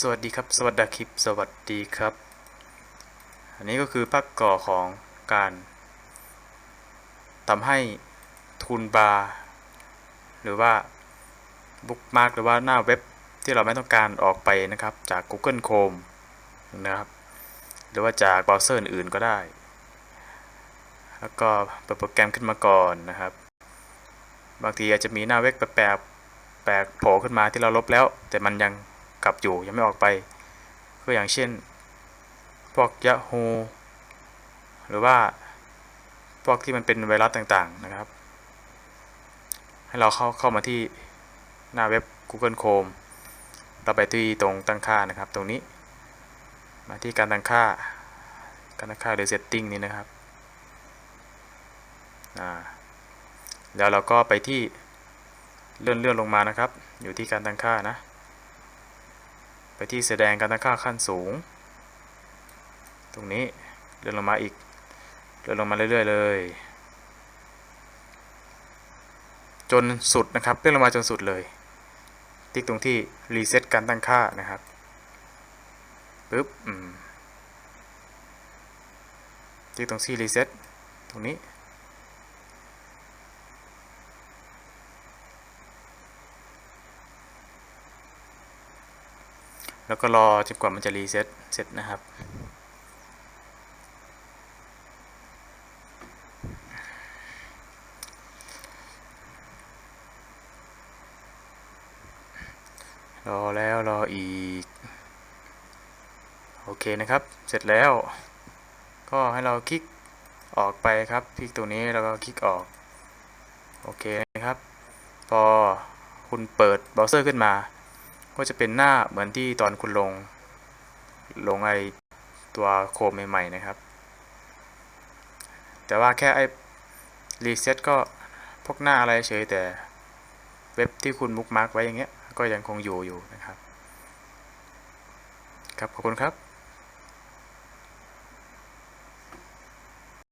สวัสดีครับ สวัสดีคลิป สวัสดีครับ อันนี้ก็คือภาคก่อของการทำให้ทูนบาร์หรือว่าบุ๊กมาร์กหรือว่าหน้าเว็บที่เราไม่ต้องการออกไปนะครับ จาก Google Chrome นะครับ หรือว่าจากเบราว์เซอร์อื่นก็ได้ แล้วก็เปิดโปรแกรมขึ้นมาก่อนนะครับ บางทีอาจจะมีหน้าเว็บแปลกแปลกโผล่ขึ้นมาที่เราลบแล้ว แต่มันยัง กลับอยู่ยังไม่ออกไปก็อย่างเช่น พวก Yahoo หรือว่าพวกที่มันเป็นไวรัสต่างๆนะครับ ให้เราเข้าเข้ามาที่หน้าเว็บ Google Chrome เราไปที่ตรงตั้งค่านะครับ ตรงนี้ มาที่การตั้งค่า การตั้งค่าหรือ setting นี้นะครับแล้วเราก็ไปที่เลื่อนเลื่อนลงมานะครับ อยู่ที่การตั้งค่านะ ไปที่แสดงการตั้งค่าขั้นสูง ตรงนี้เลื่อนลงมาอีกเลื่อนลงมาเรื่อยๆเลย จนสุดนะครับเลื่อนลงมาจนสุดเลย ติ๊กตรงที่รีเซ็ตการตั้งค่านะครับปึ๊บอืมติ๊กตรงที่รีเซ็ตตรงนี้ แล้วก็รอจนกว่ามันจะรีเซ็ตเสร็จนะครับ รอแล้วรออีก โอเคนะครับ เสร็จแล้ว ก็ให้เราคลิกออกไปครับ คลิกตรงนี้แล้วก็คลิกออก โอเคนะครับ พอคุณเปิดเบราว์เซอร์ขึ้นมา ก็จะเป็นหน้าเหมือนที่ตอนคุณลง ลงไอตัวโคมใหม่ๆนะครับ แต่ว่าแค่ไอรีเซ็ตก็พวกหน้าอะไรเฉยแต่เว็บที่คุณมุกมาร์กไว้อย่างเงี้ยก็ยังคงอยู่อยู่นะครับ ครับขอบคุณครับ